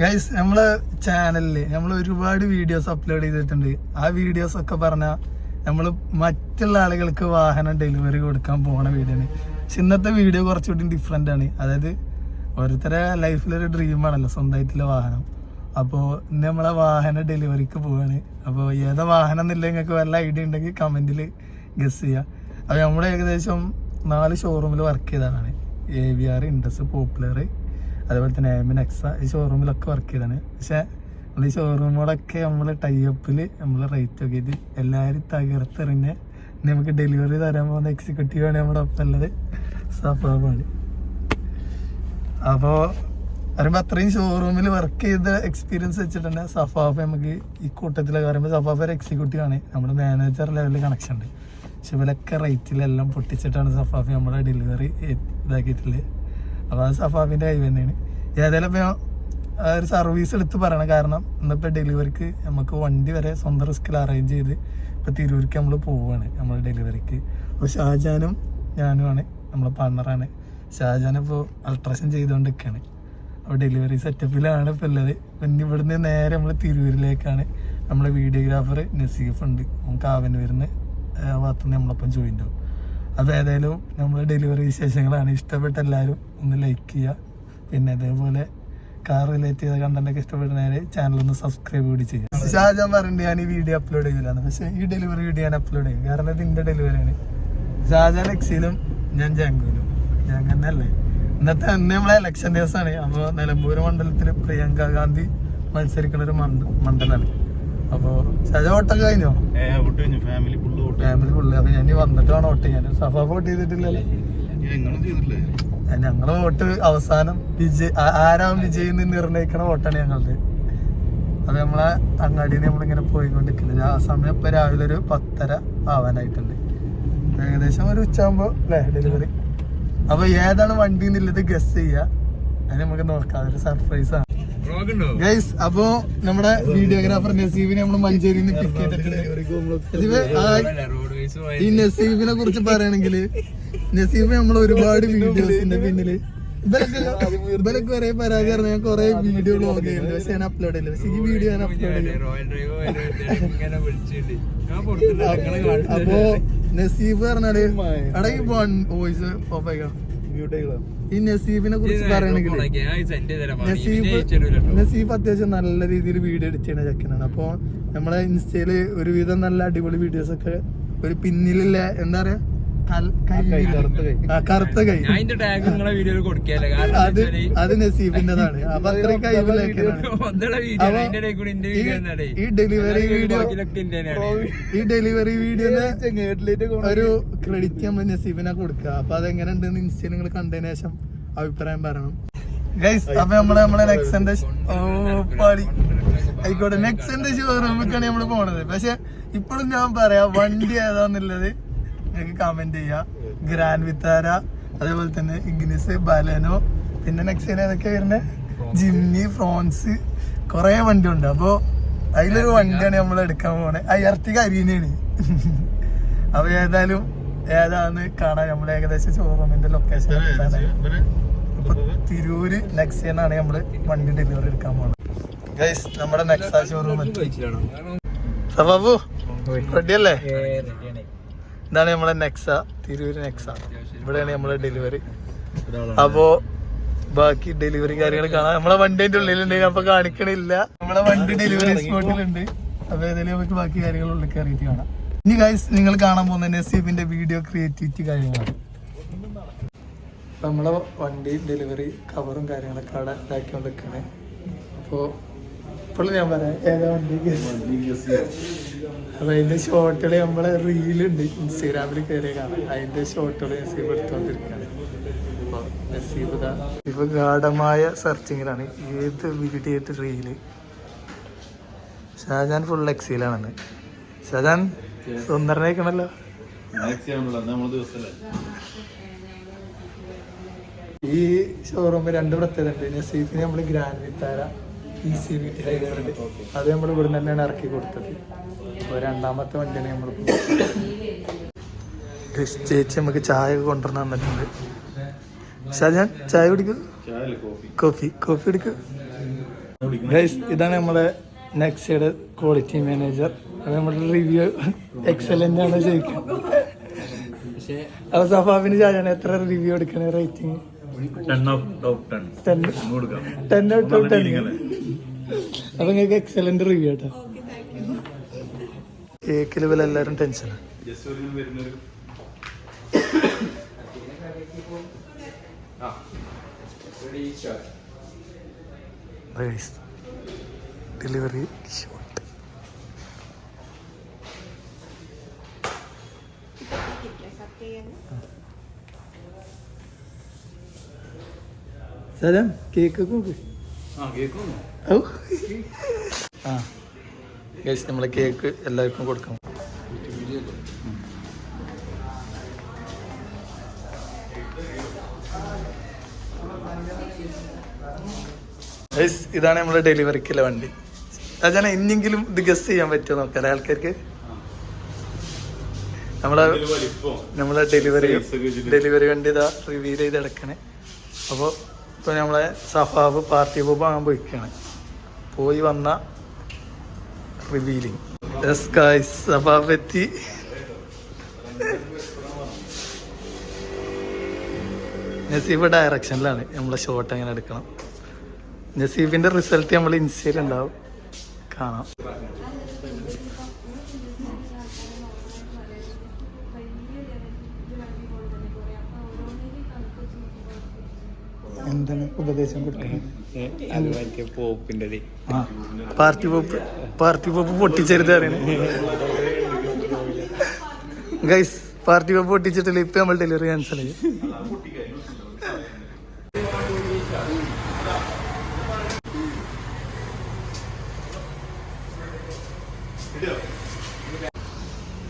Guys നമ്മളെ ചാനലിൽ നമ്മൾ ഒരുപാട് വീഡിയോസ് അപ്ലോഡ് ചെയ്തിട്ടുണ്ട്. ആ വീഡിയോസ് ഒക്കെ പറഞ്ഞാൽ നമ്മൾ മറ്റുള്ള ആളുകൾക്ക് വാഹനം ഡെലിവറി കൊടുക്കാൻ പോണ വീഡിയോ ആണ്. പക്ഷെ ഇന്നത്തെ വീഡിയോ കുറച്ചുകൂടി ഡിഫറെന്റ് ആണ്. അതായത് ഓരോരുത്തരെ ലൈഫിലൊരു ഡ്രീമാണല്ലോ സ്വന്തമായിട്ടുള്ള വാഹനം. അപ്പോൾ ഇന്ന് നമ്മളെ വാഹന ഡെലിവറിക്ക് പോവാണ്. അപ്പോൾ ഏതാ വാഹനം എന്നില്ല നിങ്ങൾക്ക് വല്ല ഐഡിയ ഉണ്ടെങ്കിൽ കമന്റിൽ ഗസ് ചെയ്യുക അപ്പോൾ നമ്മൾ ഏകദേശം നാല് ഷോറൂമിൽ വർക്ക് ചെയ്തതാണ് A V R Indus popular അതേപോലെ തന്നെ എമിൻ എക്സ ഈ ഷോറൂമിലൊക്കെ വർക്ക് ചെയ്താണ്. പക്ഷേ നമ്മൾ ഈ ഷോറൂമുകളൊക്കെ നമ്മൾ ടൈപ്പിൽ നമ്മൾ റേറ്റ് ഒക്കെ ഇത് എല്ലാവരും തകർത്തെറിഞ്ഞ് നമുക്ക് ഡെലിവറി തരാൻ പോകുന്ന എക്സിക്യൂട്ടീവ് ആണ് നമ്മുടെ ഒപ്പം ഉള്ളത്. സഫാബാണ് അപ്പോൾ പറയുമ്പോൾ അത്രയും ഷോറൂമിൽ വർക്ക് ചെയ്ത എക്സ്പീരിയൻസ് വെച്ചിട്ട് തന്നെ സഫാഫ് നമുക്ക് ഈ കൂട്ടത്തിലൊക്കെ പറയുമ്പോൾ സഫാഫ് ഒരു എക്സിക്യൂട്ടീവ് ആണ്. നമ്മുടെ മാനേജർ ലെവലിൽ കണക്ഷൻ ഉണ്ട്. പക്ഷെ ഇവരൊക്കെ റേറ്റിലെല്ലാം പൊട്ടിച്ചിട്ടാണ് സഫാഫ നമ്മുടെ ഡെലിവറി ഇതാക്കിയിട്ടുള്ളത്. അപ്പോൾ അത് സഫാഫിന്റെ കൈ തന്നെയാണ്. ഏതായാലും ഒരു സർവീസ് എടുത്ത് പറയണം. കാരണം ഇന്നിപ്പോൾ ഡെലിവറിക്ക് നമുക്ക് വണ്ടി വരെ സ്വന്തം റിസ്കിൽ അറേഞ്ച് ചെയ്ത് ഇപ്പോൾ തിരൂർക്ക് നമ്മൾ പോവുകയാണ് നമ്മൾ ഡെലിവറിക്ക് അപ്പോൾ ഷാജാനും ഞാനുമാണ് നമ്മളെ പാർട്ണറാണ് ഷാജാൻ ഇപ്പോൾ അൾട്രാസൗണ്ട് ചെയ്തുകൊണ്ടിരിക്കുകയാണ് അപ്പോൾ ഡെലിവറി സെറ്റപ്പിലാണ് ഇപ്പോൾ ഉള്ളത്. പിന്നെ ഇവിടുന്ന് നേരെ നമ്മൾ തിരൂരിലേക്കാണ് നമ്മളെ വീഡിയോഗ്രാഫർ നസീഫ് ഉണ്ട് നമുക്ക് വരുന്ന ആ ഭാഗത്തുനിന്ന് നമ്മളൊപ്പം ജോയിൻ ആവും. അപ്പോൾ ഏതായാലും നമ്മുടെ ഡെലിവറി വിശേഷങ്ങളാണ്. ഇഷ്ടപ്പെട്ട എല്ലാവരും ഒന്ന് ലൈക്ക് ചെയ്യുക. പിന്നെ അതേപോലെ കാർ റിലേറ്റ് ചെയ്ത കണ്ടന്റൊക്കെ ഇഷ്ടപ്പെടുന്നവരെ ചാനൽ ഒന്ന് സബ്സ്ക്രൈബ് കൂടി ചെയ്യുക. ഷാജാൻ പറഞ്ഞിട്ട് ഞാൻ ഈ വീഡിയോ അപ്ലോഡ് ചെയ്യില്ലാന്ന് പക്ഷേ ഈ ഡെലിവറി വീഡിയോ ഞാൻ അപ്ലോഡ് ചെയ്യും. കാരണം ഇത് എന്റെ ഡെലിവറിയാണ് ഷാജാൻ എക്സിലും ഞാൻ ജാങ്കുവിലും. ഞാൻ അല്ലേ ഇന്നത്തെ അന്ന് നമ്മളെ ഇലക്ഷൻ ദിവസമാണ്. അപ്പോൾ നിലമ്പൂർ മണ്ഡലത്തിൽ പ്രിയങ്ക ഗാന്ധി മത്സരിക്കുന്ന ഒരു മണ്ഡ- മണ്ഡലമാണ് അപ്പോൾ ഷാജ വോട്ടൊക്കെ കഴിഞ്ഞോ? ഫാമിലി ഫുള്ള് ഫാമിലി ഫുള്ള് അപ്പൊ ഞാൻ വന്നിട്ടാണ് വേണം വോട്ട് ചെയ്യാൻ. സഫ വോട്ട് ചെയ്തിട്ടില്ലല്ലോ. ഞങ്ങൾ വോട്ട് അവസാനം വിജയ് ആരാവും വിജയി എന്ന് നിർണയിക്കണ വോട്ടാണ് ഞങ്ങളത്. അത് നമ്മളെ അങ്ങാടിയിൽ നമ്മളിങ്ങനെ പോയിക്കൊണ്ടിരിക്കുന്നത് ആ സമയം ഇപ്പൊ രാവിലെ ഒരു പത്തര ആവാനായിട്ടുണ്ട്. ഏകദേശം ഒരു ഉച്ചയാകുമ്പോ അല്ലേ ഡെലിവറി അപ്പൊ ഏതാണ് വണ്ടി എന്നുള്ളത് ഗസ് ചെയ്യുക അത് നമുക്ക് നോക്കാം. അതൊരു സർപ്രൈസ് ആണ്. ഗൈസ് അപ്പോ നമ്മുടെ വീഡിയോഗ്രാഫർ നസീബിനെ നമ്മൾ മഞ്ചേരിയിൽ നിന്ന് പിക്ക് ചെയ്തിട്ടുണ്ട്. ഈ നസീബിനെ കുറിച്ച് പറയുകയാണെങ്കിൽ നസീബ് നമ്മൾ ഒരുപാട് വീഡിയോസിന്റെ പിന്നിൽ. ഇവരൊക്കെ ഒരേ പരാതി പറഞ്ഞ ഞാൻ കൊറേ വീഡിയോ ബ്ലോഗ് ചെയ്യുന്നുണ്ട്. പക്ഷെ ഞാൻ അപ്ലോഡ് ചെയ്യില്ല പക്ഷെ ഈ വീഡിയോ ഞാൻ അപ്ലോഡ് ചെയ്യും അപ്പോ നസീബ് പറഞ്ഞാൽ അടങ്ങി പോവാൻ വോയിസ് ഓഫ് ആയിക്കണം ഈ നസീബിനെ കുറിച്ച് പറയണെങ്കിൽ നസീബ് നസീബ് അത്യാവശ്യം നല്ല രീതിയിൽ വീഡിയോ എഡിറ്റ് ചെയ്യുന്ന ചെക്കനാണ്. അപ്പൊ നമ്മളെ ഇൻസ്റ്റയിൽ ഒരുവിധം നല്ല അടിപൊളി വീഡിയോസ് ഒക്കെ ഒരു പിന്നിലുള്ള എന്താ പറയാ? കറുത്ത കൈ. അത് അത് നസീബിന്റെതാണ്. അപ്പൊ അത്രയും ഈ ഡെലിവറി വീഡിയോ ഈ ഡെലിവറി വീഡിയോ ഒരു ക്രെഡിറ്റ് നമ്മൾ നസീബിനെ കൊടുക്കുക. അപ്പൊ അതെങ്ങനെ ഉണ്ടെന്ന് ഇൻസ്റ്റയിൽ നിങ്ങൾ കണ്ടതിന് ശേഷം അഭിപ്രായം പറയണം. ഗൈസ് അപ്പൊ നമ്മൾ നമ്മളെ നെക്സന്റെ ഓ പാടി ആയിക്കോട്ടെ നെക്സന്റെ ഷോറൂമിലേക്കാണ് നമ്മൾ പോണത്. പക്ഷെ ഇപ്പോഴും ഞാൻ പറയാം വണ്ടി ഏതാന്നുള്ളത് നിങ്ങൾക്ക് കമന്റ് ചെയ്യാം. ഗ്രാൻഡ് വിത്താര അതേപോലെ തന്നെ ഇഗ്നിസ് ബലനോ പിന്നെ നെക്സ്റ്റ് ഏതൊക്കെ വരുന്നത് ജിമ്മി ഫ്രോൺസ് കുറെ വണ്ടി ഉണ്ട് അപ്പൊ അതിലൊരു വണ്ടിയാണ് നമ്മൾ എടുക്കാൻ പോണേ. അയ്യർത്തിക അരീനയാണ് അപ്പൊ ഏതായാലും ഏതാന്ന് കാണാൻ നമ്മൾ ഏകദേശം ഷോറൂമിന്റെ ലൊക്കേഷൻ അപ്പൊ തിരൂര് ആണ് നമ്മൾ വണ്ടി ഡെലിവറി എടുക്കാൻ പോണത് ഗൈസ് നമ്മുടെ നെക്സ ഷോറൂം സബാബു റെഡി. അല്ലേ ഇതാണ് നമ്മളെ നെക്സ തിരൂര് നെക്സ ഇവിടെയാണ് നമ്മളെ ഡെലിവറി അപ്പോ ബാക്കി ഡെലിവറി കാര്യങ്ങൾ കാണാം. നമ്മളെ വണ്ടിന്റെ ഉള്ളിലുണ്ട് അപ്പൊ കാണിക്കണില്ല. നമ്മളെ വണ്ടി ഡെലിവറി സ്പോട്ടിലുണ്ട് അപ്പൊ ഏതായാലും നമുക്ക് ബാക്കി കാര്യങ്ങൾ ഉള്ളിൽ കയറിയിട്ട് കാണാം. ഇനി ഗൈസ് നിങ്ങൾ കാണാൻ പോകുന്ന നസീബിന്റെ വീഡിയോ ക്രിയേറ്റിവിറ്റി കാര്യങ്ങളാണ്. നമ്മളെ വണ്ടി ഡെലിവറി കവറും കാര്യങ്ങളൊക്കെ അവിടെ ഇതാക്കിക്കൊണ്ടിരിക്കണേ അപ്പോ ഇപ്പോഴും ഞാൻ പറയാം ഏതാ വണ്ടി അപ്പൊ അതിന്റെ ഷോട്ടുകൾ നമ്മളെ റീലുണ്ട് ഇൻസ്റ്റാഗ്രാമിൽ കയറി കാണാം അതിന്റെ ഷോട്ടുകൾ നസീബ് എടുത്തോണ്ടിരിക്കാണ് നസീബ് ഇപ്പൊ ഗാഠമായ സെർച്ചിങ്ങിലാണ് ഏത് വീഡിയോ ആയിട്ട് റീൽ ഷാജാൻ ഫുൾ എക്സിയിലാണെന്ന് ഷാജാൻ സുന്ദരനായിക്കണല്ലോ ഈ ഷോറൂമിൽ രണ്ട് പ്രത്യേകത ഉണ്ട്. നസീഫിന് നമ്മൾ grand Vitara E C V ഉണ്ട്. അത് നമ്മൾ ഇവിടെ തന്നെയാണ് ഇറക്കി കൊടുത്തത്. അപ്പോൾ രണ്ടാമത്തെ വണ്ടിയാണ് നമ്മൾ ചേച്ചി നമുക്ക് ചായ കൊണ്ടുവന്ന് തന്നിട്ടുണ്ട്. ഷാജാൻ ചായ കുടിക്കൂ? ചായ കോഫി. കോഫി ഗൈസ് ഇതാണ് നമ്മുടെ നെക്സയുടെ ക്വാളിറ്റി മാനേജർ അത് നമ്മുടെ റിവ്യൂ എക്സലന്റ് ആണ് ചോദിക്കുന്നത് അപ്പൊ സഫാബിന് ചായാണ് എത്ര റിവ്യൂ എടുക്കണേ rating ten out ten ten ten out of ten അപ്പൊ നിങ്ങൾക്ക് എക്സലന്റ് റിവ്യൂ കേട്ടോ കേക്കിൽ ലെവൽ എല്ലാവരും ടെൻഷനാണ് ജസ്റ്റ് ഒരു വരുന്നൊരു ഡെലിവറി ഷോട്ട് സജാൻ കേക്ക് നോക്ക്. ആ കേക്ക് ഔ. ആ. ഗൈസ് നമ്മളെ കേക്ക് എല്ലാവർക്കും കൊടുക്കണം ഗൈസ് ഇതാണ് നമ്മുടെ ഡെലിവറിക്കുള്ള വണ്ടി. അതാണ് ഇന്നെങ്കിലും ഇത് ഗസ് ചെയ്യാൻ പറ്റുമോ നോക്കാം ആൾക്കാർക്ക്? നമ്മളെ നമ്മളെ ഡെലിവറി. ഡെലിവറി വണ്ടി ഇതാ റിവീൽ ചെയ്ത് എടുക്കണേ അപ്പോൾ ഇപ്പോൾ നമ്മളെ സഫാബ് പാർട്ടി ബോബ് വാങ്ങാൻ പോയിക്കാണ്. പോയി വന്ന റിവീലിംഗ് നസീബ് ഡയറക്ഷനിലാണ് നമ്മളെ ഷോട്ട് എങ്ങനെ എടുക്കണം. നസീബിന്റെ റിസൾട്ട് നമ്മൾ ഇൻസ്റ്റയിൽ ഉണ്ടാവും. കാണാം. എന്താണ് ഉപദേശം കൊടുക്കുന്നത്? പോപ്പിന്റെ ആ പാർട്ടി പോപ്പ് പാർട്ടി പോപ്പ് പൊട്ടിച്ചെടുത്ത് അറിയണേ ഗൈസ് പാർട്ടി പോപ്പ് പൊട്ടിച്ചിട്ടില്ല ഇപ്പൊ നമ്മൾ ഡെലിവറി ക്യാൻസൽ ചെയ്യും.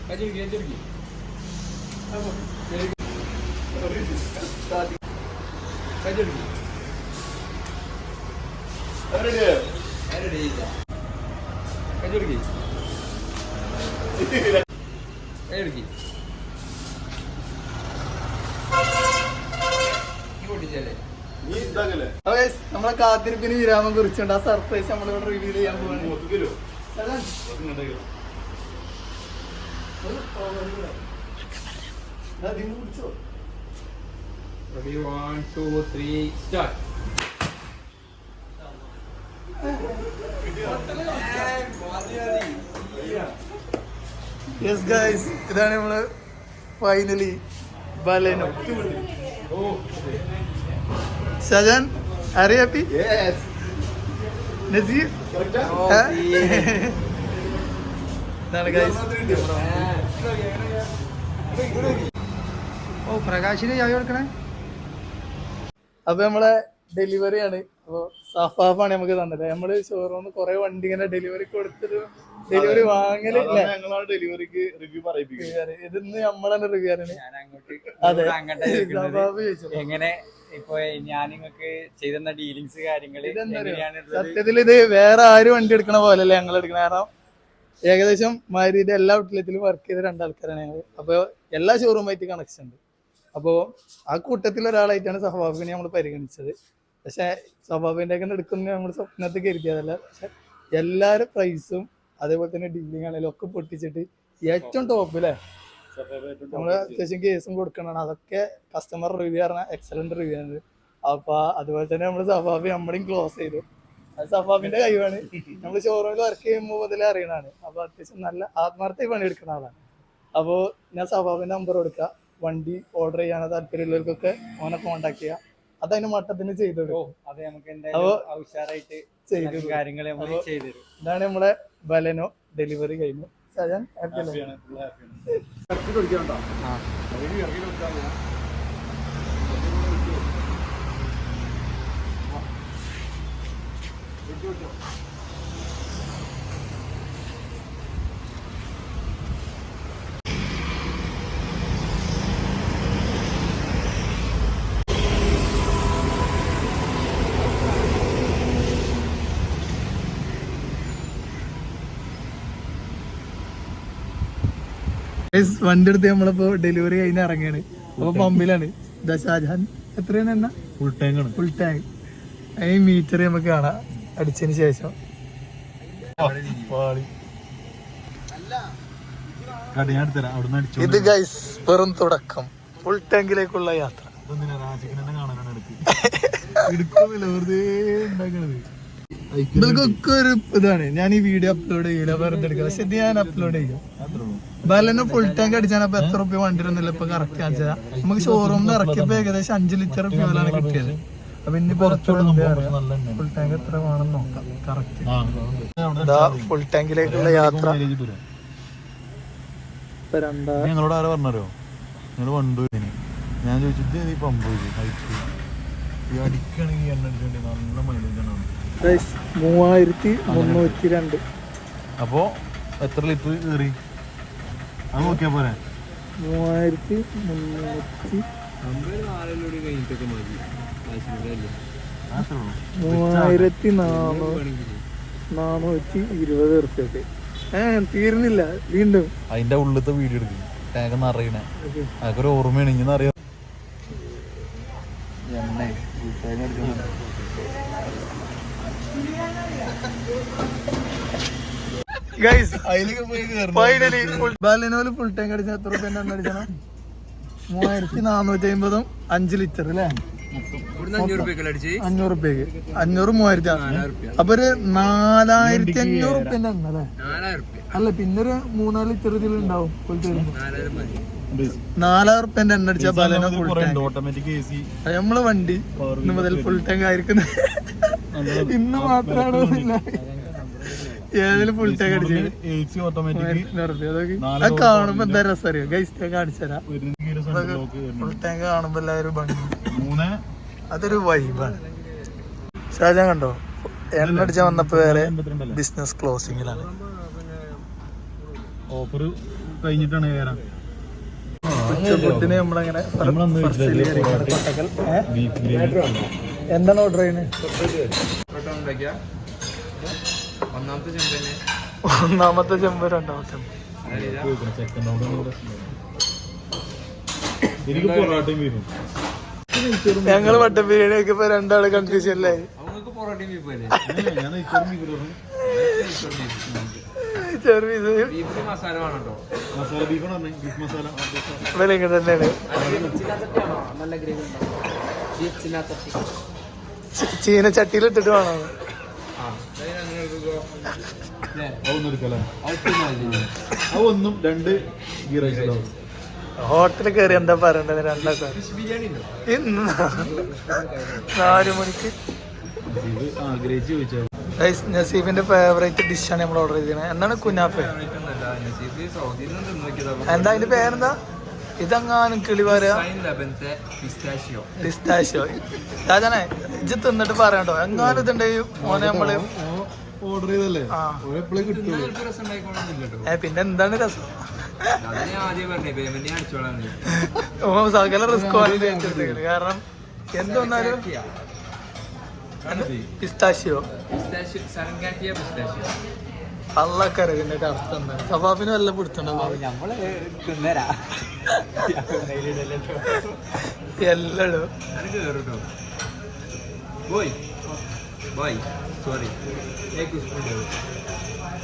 പൊട്ടിച്ചല്ലേ നീ നമ്മളെ കാത്തിരിപ്പിന് വിരാമം കുറിച്ചുണ്ട്. ആ സർപ്രൈസ് നമ്മളിവിടെ റിവീൽ ചെയ്യാൻ പോവാണ്. Ready, one, two, three, start. Yes guys ഇതാണ് നമ്മൾ ഫൈനലി ബലേനോ ഷജാൻ ആരെ ഹാപ്പി നസീർ ഏ? ഇതാണ് ഗൈസ് ഓ പ്രകാശിന് ചായ കൊടുക്കണേ? അപ്പൊ നമ്മളെ ഡെലിവറി ആണ്. അപ്പൊ സഫാഫാണ് നമുക്ക് തന്നത്. നമ്മൾ ഷോറൂമിൽ കുറെ വണ്ടി ഇങ്ങനെ ഡെലിവറി കൊടുത്തിട്ട് ഡെലിവറി വാങ്ങലില്ല ഡെലിവറിക്ക് റിവ്യൂ പറയിപ്പിക്കുന്നത്. ഇതിന്ന് നമ്മളാണ് റിവ്യൂ ആണ്. ഞാൻ അങ്ങോട്ട് അതെ സഫാഫ് ചോദിച്ചു? എങ്ങനെ ഇപ്പൊ ഞാൻ നിങ്ങൾക്ക് ചെയ്തെന്ന ഡീലിങ്സ് കാര്യങ്ങൾ സത്യത്തിൽ ഇത് വേറെ ആരും വണ്ടി എടുക്കണ പോലല്ലേ ഞങ്ങൾ എടുക്കണ. കാരണം ഏകദേശം മാരിയുടെ എല്ലാ ഔട്ട്ലെറ്റിലും വർക്ക് ചെയ്ത രണ്ടാൾക്കാരാണ് ഞങ്ങൾ അപ്പോൾ എല്ലാ ഷോറൂമായിട്ട് കണക്ഷൻ ഉണ്ട്. അപ്പോൾ ആ കൂട്ടത്തിൽ ഒരാളായിട്ടാണ് സഹബാബിനെ നമ്മൾ പരിഗണിച്ചത്. പക്ഷെ സഹബാബിന്റെ ഒക്കെ എടുക്കുന്ന നമ്മൾ സ്വപ്നത്തിൽ കരുതിയതല്ല. പക്ഷെ എല്ലാവരും പ്രൈസും അതേപോലെ തന്നെ ഡീലിംഗ് ആണെങ്കിലും ഒക്കെ പൊട്ടിച്ചിട്ട് ഏറ്റവും ടോപ്പ് അല്ലേ നമ്മൾ അത്യാവശ്യം കേസും കൊടുക്കണം അതൊക്കെ കസ്റ്റമർ റിവ്യൂ പറഞ്ഞാൽ എക്സലന്റ് റിവ്യൂ ആണ്. അപ്പൊ അതുപോലെ തന്നെ നമ്മൾ സഫാബി നമ്മളെയും ക്ലോസ് ചെയ്തു. അത് സഫാബിന്റെ കഴിവാണ്. നമ്മൾ ഷോറൂമിൽ വർക്ക് ചെയ്യുമ്പോൾ മുതലേ അറിയണതാണ്. അപ്പൊ അത്യാവശ്യം നല്ല ആത്മാർത്ഥമായി പണിയെടുക്കുന്ന ആളാണ്. അപ്പോൾ ഞാൻ സഫാബിന്റെ നമ്പർ കൊടുക്ക. വണ്ടി ഓർഡർ ചെയ്യാൻ താല്പര്യമുള്ളവർക്കൊക്കെ ഓനെ കോണ്ടാക്ട് ചെയ്യുക അതതിന് മട്ടത്തിന് ചെയ്തു ഇതാണ് നമ്മളെ ബലനോ ഡെലിവറി കഴിഞ്ഞു. ഹാപ്പി അല്ലേ ഹാപ്പിയാണ് ഫുൾ ഹാപ്പിയാണ് വണ്ടി എടുത്ത് നമ്മളിപ്പോ ഡെലിവറി കഴിഞ്ഞ് ഇറങ്ങിയാണ് അപ്പൊ പമ്പിലാണ്. ദശാജാൻ ഷാജഹാൻ. എത്രയാണ് എന്നാ? ഫുൾ ടാങ്ക് ഫുൾ ടാങ്ക് ഈ മീറ്റർ നമുക്ക് കാണാം. അടിച്ചതിന് ശേഷം. ഇത് ഗൈസ് വെറും തുടക്കം. ഫുൾ ടാങ്കിലേക്കുള്ള യാത്ര. രാജിക്കനെ കാണാനാണ് എടുക്ക്. എടുക്കുന്നില്ല വെറുതെ ഉണ്ടാക്കണത്. ഇതൊക്കെ ഒരു ഇതാണ്. ഞാൻ ഈ വീഡിയോ അപ്ലോഡ് ചെയ്യില്ല വെറുതെ എടുക്കുക. പക്ഷെ ഇത് ഞാൻ അപ്ലോഡ് ചെയ്യും. ബലനെ ഫുൾ ടാങ്ക് അടിച്ചാണ് അപ്പൊ എത്ര റുപ്യ വണ്ടി വരുന്നില്ല ഇപ്പൊ കറക്റ്റ് വെച്ചാൽ നമുക്ക് ഷോറൂമിൽ ഇറക്കിയപ്പോ ഏകദേശം അഞ്ച് ലിറ്റർ ഫ്യൂലാണ് കിട്ടിയത്. അപ്പൊ ഇനി ഫുൾ ടാങ്ക് എത്ര വേണം നോക്കാം. കറക്റ്റ് ഫുൾ ടാങ്കിലേക്കുള്ള യാത്ര. ഞങ്ങളോട് ആരാ പറഞ്ഞോ നിങ്ങൾ വണ്ടൂരിന്. ഞാൻ ചോദിച്ചിട്ട് ഈ പമ്പ് ഈ അടിക്കണെങ്കിൽ എണ്ണ അടിച്ചോണ്ടി നല്ല മൈലേജ് ആണ്. ഗൈസ് മൂവായിരത്തി മുന്നൂറ്റി രണ്ട്. അപ്പോ എത്ര ലിറ്റർ കയറി? അത് നോക്കിയാ പോരെ. മൂവായിരത്തി മുന്നൂറ്റി മൂവായിരത്തി നാനൂറ് നാനൂറ്റി ഇരുപത് ഉറുപ്പ്യൊക്കെ. ഏ തീരുന്നില്ല. വീണ്ടും. അതിന്റെ ഉള്ളിലത്തെ വീഡിയോ എടുക്കും. ടാങ്ക് നിറയണേ. അതൊക്കെ ഒരു ഓർമ്മയാണ്. ഇങ്ങനെ അറിയാം? ഗൈസ് ഫൈനലി ബാലിനോൽ ഫുൾ ടാങ്ക് അടിച്ച എത്ര റുപ്യ എണ്ണ അടിക്കണം മൂവായിരത്തി നാനൂറ്റി അമ്പതും അഞ്ച് ലിറ്റർ അല്ലേ അഞ്ഞൂറ് റുപ്യക്ക് അഞ്ഞൂറ് മൂവായിരത്തി അപ്പൊ ഒരു നാലായിരത്തി അഞ്ഞൂറ് റുപ്യന്റെ എണ്ണ അല്ലേ അല്ല പിന്നെ ഒരു മൂന്നാൽ ലിറ്റർ ഇതിൽ ഉണ്ടാവും ഫുൾ തരുമ്പോ നാലായിരം റുപ്യന്റെ എണ്ണ അടിച്ച ബാലനോ ഫുൾ ടാങ്ക് നമ്മളെ വണ്ടി ഇന്ന് മുതൽ ഫുൾ ടാങ്ക് ആയിരിക്കുന്നത്. ഇന്ന് മാത്രമാണ് കാണുമ്പോ എന്താ രസം അറിയോ? ഗൈസ് ഞാൻ കാണിച്ചു തരാം. ഫുൾ ടാങ്ക് കാണുമ്പോ എല്ലാവരും ഭംഗി. മൂന്ന്. അതൊരു വൈബാണ് ഷാജാൻ കണ്ടോ? എണ്ണ അടിച്ചാൻ വന്നപ്പോ വേറെ ബിസിനസ് ക്ലോസിംഗിലാണ് ഓഫർ കഴിഞ്ഞിട്ടാണ് ഫുഡിന് നമ്മളങ്ങനെ ഗ്രേവി എന്താണ് ഓർഡർ ചെയ്യുന്നത് ഒന്നാമത്തെ ചെമ്പന്നെ ഒന്നാമത്തെ ചെമ്പ് രണ്ടാമത്തെ ചെമ്പ് എനിക്ക് പൊറോട്ടയും ഞങ്ങൾ വട്ട ബിരിയാണി ഒക്കെ ഇപ്പൊ രണ്ടാൾ കൺഫ്യൂഷൻ അല്ലേ അവങ്ങൾക്ക് പൊറോട്ടയും ബീഫ് അല്ലേ? ഞാൻ നെയ്ച്ചോറും ബീഫ് കറിയും. സർവീസ് ബീഫിന് മസാല വേണം കേട്ടോ മസാല ബീഫാണ് പറഞ്ഞത് ബീഫ് മസാല വില ഇങ്ങനെ തന്നെയാണ്. ചീന ചട്ടിയിലിട്ടിട്ട് വേണം. ഒന്നും രണ്ട് ഗീ റൈസ് ഉണ്ടാവും. ഹോട്ടലിൽ കയറി എന്താ പറയണ്ടത്? രണ്ടാ നാല് മണിക്ക്. ആഗ്രഹിച്ച് ഗൈസ് നസീഫിന്റെ ഫേവറേറ്റ് ഡിഷാണ് നമ്മൾ ഓർഡർ ചെയ്തത് എന്താണ് കുനാഫ്? എന്താ അതിന്റെ പേരെന്താ? ഇതെങ്ങാനും കിളി പറയാ ലബൻത്തെ പിസ്താഷിയോ രാജാനെ ഇജ്ജ് തിന്നിട്ട് പറയണ്ടോ? എങ്ങാനും ഇതുണ്ടെങ്കിൽ മോനെ നമ്മൾ. ഓർഡർ ചെയ്തല്ലേ ഏ പിന്നെ എന്താണ് രസം? ഓ സകല റിസ്ക് കാരണം എന്തൊന്നാലും പിസ്താഷ്യോ അള്ളക്കറി ഇതിന്റെ അർത്ഥം എന്താണ് സഫാഫിന് വല്ല പിടുത്തണ്ടോ? നമ്മൾ തിന്നരാ. എല്ലടും.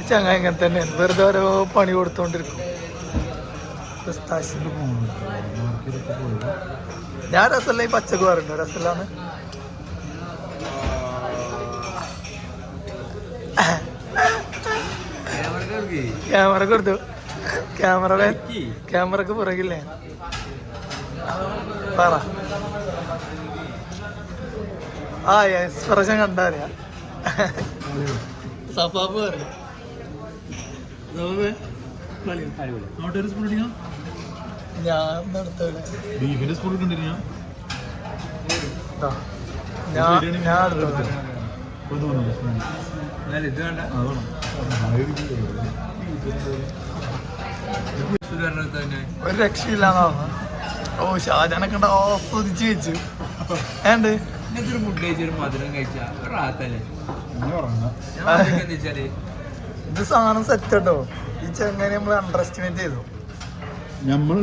ചങ്ങായി ഇങ്ങനെ തന്നെ. വെറുതെ ഓരോ പണി കൊടുത്തോണ്ടിരിക്കും. ഞാൻ രസമല്ല ഈ പച്ചക്ക് പറയുന്നു രസമില്ലാന്ന് ക്യാമറ കൊടുത്തു ക്യാമറമാൻ ക്യാമറക്ക് പുറകില്ലേ? പറ. ആ എക്സ്പ്രഷൻ കണ്ടറിയാ. സഫാപ്പ് പറയും. ഞാൻ നടത്തൂല ബീഫിന്റെ സ്പൂൺ ഇട്ടിട്ടില്ല. ട്ടോ. ഞാൻ ഇത് വേണ്ട. ഒരു രക്ഷയില്ലാന്നാ ഓ ഷാജാനൊക്കെ ഉണ്ട് ആസ്വദിച്ച് വെച്ചു ഏണ്ട്? ഇങ്ങനത്തെ ഒരു ഫുഡ് കഴിച്ചൊരു മധുരം കഴിച്ചാ ഒരു റാത്തല്ലേ? അങ്ങനെ ഉറങ്ങാം. ഞാൻ ആദ്യമൊക്കെ ഇത് സാധനം സെറ്റ് കേട്ടോ. ഈ ചെങ്ങനെ നമ്മൾ അണ്ടർ എസ്റ്റിമേറ്റ് ചെയ്തു നമ്മൾ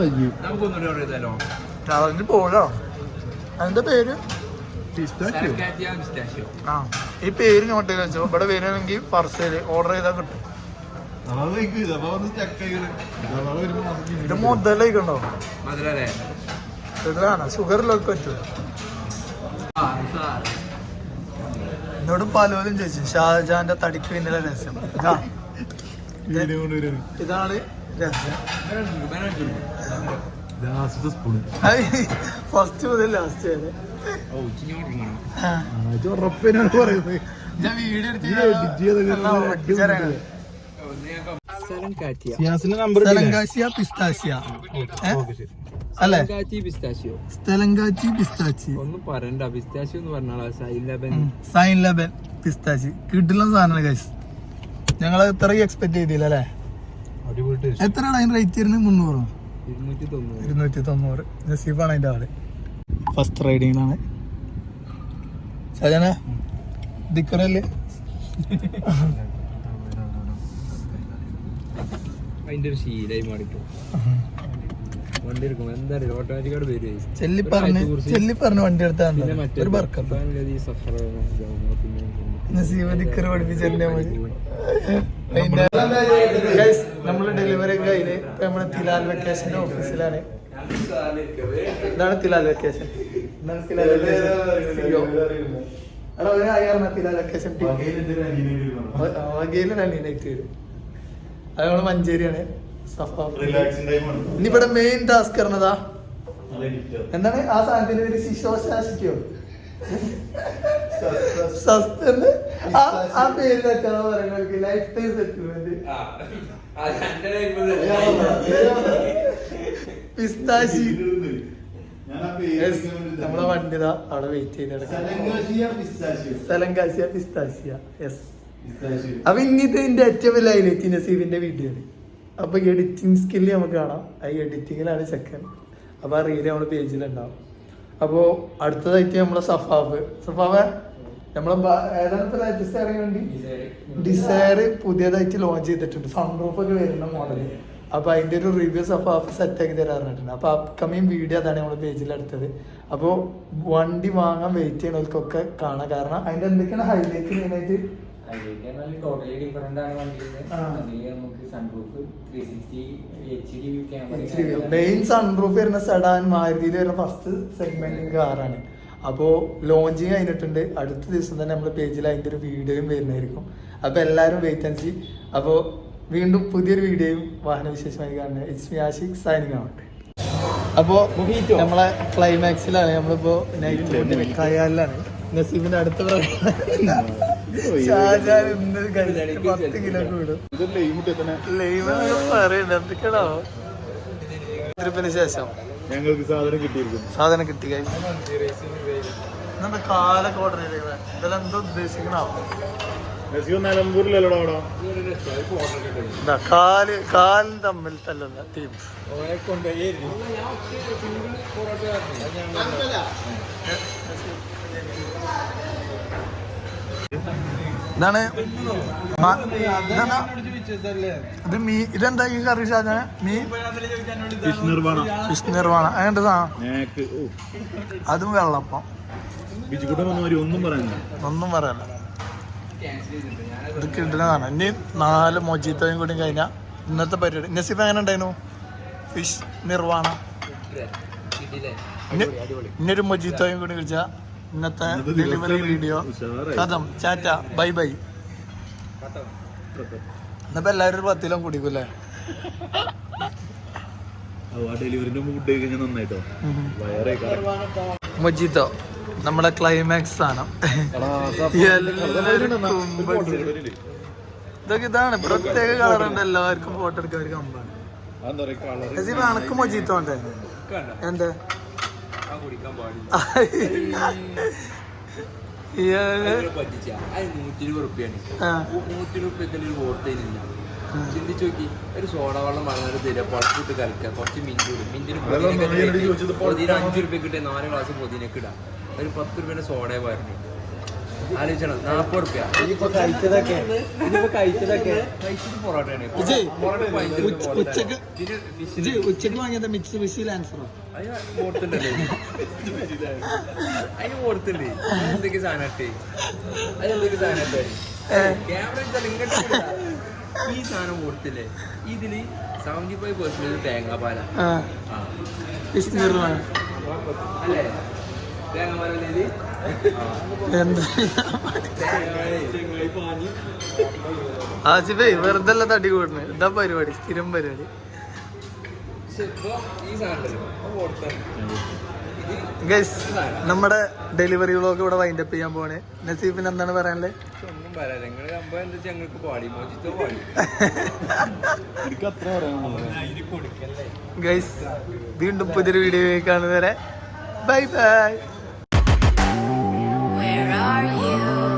നമുക്കൊന്നുകൂടി ഓർഡർ ചെയ്താലോ? അതിന് പോഴോ അതിന്റെ പേര്? ആ ഈ പേര് നോട്ട് ചെയ്ത് വെച്ചോ. ഇവിടെ വരികയാണെങ്കിൽ പാർസൽ ഓർഡർ ചെയ്താൽ കിട്ടും. ഇത് മുതലേക്കുണ്ടോ ഇതാണ് ഷുഗറിലൊക്കെ പറ്റൂ. എന്നോട് പലരും ചോദിച്ചു ഷാജാന്റെ തടിക്ക് പിന്നിലെ രഹസ്യം. ഇതാ. ഇതാണ് രഹസ്യം. ഫസ്റ്റ് മുതൽ ലാസ്റ്റ് വരെ. ആ. പറയുന്നത്. ഞാൻ വീഡിയോ എടുത്ത് പിസ്താശിയ പിസ്താശിയോ പിസ്താച്ചി. ഒന്നും പറയണ്ട. പിസ്താശിയോ എന്ന് സൈൻ സൈലബൻ സൈൻ ലെബൻ പിസ്താച്ചി. കിട്ടുന്ന സാധനമാണ് ഗൈസ് ഞങ്ങൾ ഇത്രയും എക്സ്പെക്ട് ചെയ്തില്ല അല്ലേ? അടിപൊളി ടേസ്റ്റ് എത്രയാണ് അതിന് റേറ്റ് വരുന്നത്? മുന്നൂറോ? ഇരുന്നൂറ്റി തൊണ്ണൂറ്. ഇരുന്നൂറ്റി തൊണ്ണൂറ്. നസീഫാണ് അതിന്റെ ആൾ. ഫസ്റ്റ് റൈഡിങ്ങിനാണ് സജന ദിക്കറല്ലേ? അതിന്റെ ഒരു ശീലായി മാറിക്കും വണ്ടി എടുക്കും എന്താ അറിയില്ല ഓട്ടോമാറ്റിക്കായിട്ട് വരുവേ ചെല്ലി പറഞ്ഞ് ചെല്ലി പറഞ്ഞ് വണ്ടി എടുത്താൽ ഒരു നമ്മൾ ഡെലിവറി നമ്മൾ തിലാൽ വെക്കേഷന്റെ ഓഫീസിലാണ് ഇതാണ് തിലാൽ വെക്കേഷൻ ഇതാണ് തിലാൽ വെക്കേഷൻ തിലാൽ വെക്കേഷൻ വരും. അത് നമ്മൾ മഞ്ചേരിയാണ്. സഫാ ഇനി ഇവിടെ മെയിൻ ടാസ്ക് പറഞ്ഞതാ. എന്താണ്? ആ സാധനത്തിന്റെ പേര് ശിശോശാസിക്കോ ആ ആ പേര് പറയുന്നത് ലൈഫ് ടൈം സെറ്റിൽമെന്റ് പിസ്താശി. നമ്മളെ വണ്ടിതാ. അവിടെ വെയിറ്റ് ചെയ്ത് കിടക്കാം സ്ഥലങ്കാശിയ പിസ്താശിയ? യെസ് അപ്പൊ ഇന്നിത് എന്റെ ഏറ്റവും വലിയ ഹൈലൈറ്റ് നസീബിന്റെ വീഡിയോ അപ്പൊ എഡിറ്റിംഗ് സ്കില്ല് നമുക്ക് കാണാം. ആ എഡിറ്റിങ്ങിലാണ് ചെക്കൻ. അപ്പൊ ആ റീൽ നമ്മുടെ പേജിലുണ്ടാവും അപ്പോ അടുത്തതായിട്ട് നമ്മളെ സഫാഫ്. സഫാഫ് നമ്മളെ ഡിസൈർ ഏതാണ് ലേറ്റസ്റ്റ് ഡിസയർ. പുതിയതായിട്ട് ലോഞ്ച് ചെയ്തിട്ടുണ്ട്. സൺറൂഫ് ഒക്കെ വരുന്ന മോഡൽ അപ്പൊ അതിന്റെ ഒരു റിവ്യൂ സഫാഫ് സെറ്റ് ആക്കി തരാറുണ്ട് അപ്പൊ അപ്കമിങ് വീഡിയോ അതാണ് നമ്മുടെ പേജിൽ എടുത്തത് അപ്പോ വണ്ടി വാങ്ങാൻ വെയിറ്റ് ചെയ്യണവർക്കൊക്കെ കാണാം. കാരണം അതിന്റെ എന്തൊക്കെയാണ് ഹൈലൈറ്റ് മെയിനായിട്ട്? ടോട്ടലി ഡിഫറെന്റ് ആണ് വണ്ടിയിൽ നമുക്ക് sunroof three sixty H D camera main sunroof വരുന്ന സെഡാൻ മാരുതിയിൽ വരുന്ന ഫസ്റ്റ് സെഗ്മെന്റ് കാറാണ് അപ്പോൾ ലോഞ്ചിങ് കഴിഞ്ഞിട്ടുണ്ട്. അടുത്ത ദിവസം തന്നെ നമ്മുടെ പേജിൽ അതിന്റെ ഒരു വീഡിയോയും വരുന്നതായിരിക്കും. അപ്പോൾ എല്ലാവരും വെയിറ്റ് ആൻഡ് സി അപ്പോൾ വീണ്ടും പുതിയൊരു വീഡിയോയും വാഹന വിശേഷമായി കാണുന്നത്. It's me Ashiq signing out അപ്പോൾ നമ്മളെ ക്ലൈമാക്സിലാണ് നമ്മളിപ്പോൾ നൈറ്റ് കയാലിലാണ് നസീബിന്റെ അടുത്ത പത്ത് കിലോ കൂടും. ലൈവ് പറയണ്ട എന്തൊക്കെയാണോ? ട്രിപ്പിന് ശേഷം ഞങ്ങൾക്ക് സാധനം കിട്ടിയിരിക്കുന്നു. സാധനം കിട്ടി കഴിഞ്ഞു കാലൊക്കെ ഓർഡർ ചെയ്തേക്കുന്നത് ഇതെല്ലാം എന്തോ ഉദ്ദേശിക്കണാവോ കാൽ കാലും തമ്മിൽ തല്ലുന്ന ടീം ഇതാണ് ഇത് മീ ഇതെന്താ ഈ കറി ഷാജാന മീൻ ഫിഷ് നിർവാണ? ഫിഷ് നിർവാണ സാധനം ഓ അതും വെള്ളപ്പം. ഒന്നും പറയാനില്ല ഒന്നും പറയാനില്ല ഇത് കിട്ടുന്നതാണ് ഇനി നാല് മൊജീത്തോയും കൂടി കഴിഞ്ഞാൽ ഇന്നത്തെ പരിപാടി. നസീഫ് എങ്ങനെ ഉണ്ടായിരുന്നു? ഫിഷ് നിർവാണ ഇന്നൊരു മൊജിത്തോയും കൂടി കഴിച്ചാൽ ഇന്നത്തെ ഡെലിവറി വീഡിയോ. കഥം. ചാറ്റ. Bye bye. ഇന്നിപ്പോ എല്ലാവരും ഒരു പത്തിലും കുടിക്കൂലേ ഡെലിവറിന്റെ ഫുഡ് കഴിഞ്ഞാൽ നന്നായിട്ടോ? മൊജീത്തോ. നമ്മുടെ ക്ലൈമാക്സ് സാധനം. ഇതൊക്കെ ഇതാണ്. പ്രത്യേക കളർ ഉണ്ട്. എല്ലാവർക്കും ഫോട്ടോ എടുക്കാൻ ഒരു കമ്പാണ് അനക്ക് എന്താ ചിന്തിച്ചു നോക്കി ഒരു സോഡ വെള്ളം വളരെ തരിക കുറച്ച് മിഞ്ച് ഇടും മിഞ്ചിന് അഞ്ച് റുപ്യ കിട്ടിയ നാല് ഗ്ലാസ് പൊതിനൊക്കെ ഇടാം ഒരു പത്ത് രൂപ സോഡയെ പറഞ്ഞു ആലോചിക്കണം നാൽപ്പത് റുപ്യ. കഴിച്ചത് പൊറോട്ടയാണ്. പൊറോട്ട. ഉച്ചയ്ക്ക് ഉച്ചയ്ക്ക് വാങ്ങിയത് മിക്സ് ഫിഷിൽ ആൻസറോ അതിന് ഓർത്തുണ്ടല്ലേ അതിന് ഓർത്തുണ്ട് എന്തൊക്കെ സാധനം ഇട്ടേ? അത് എന്തൊക്കെ ക്യാമറ എടുത്താൽ ഇങ്ങോട്ട് ഇല്ല. ഈ സാധനം ഓർത്തില്ലേ? ഇതിൽ സെവന്റി ഫൈവ് പെർസെന്റേജ് തേങ്ങാപ്പാല. ആ. ആ. അല്ലേ? ആസിഫേ വെറുതെ അല്ല തടി കൂടണേ ഇതാ പരിപാടി സ്ഥിരം പരിപാടി. ഗൈസ് നമ്മുടെ ഡെലിവറി വ്ലോഗ് ഇവിടെ വൈൻഡപ്പ് ചെയ്യാൻ പോണേ നസീഫിന് എന്താണ് പറയാനുള്ളത് ഗൈസ് വീണ്ടും പുതിയൊരു വീഡിയോ കാണുന്നവരെ ബൈ ബൈ are you?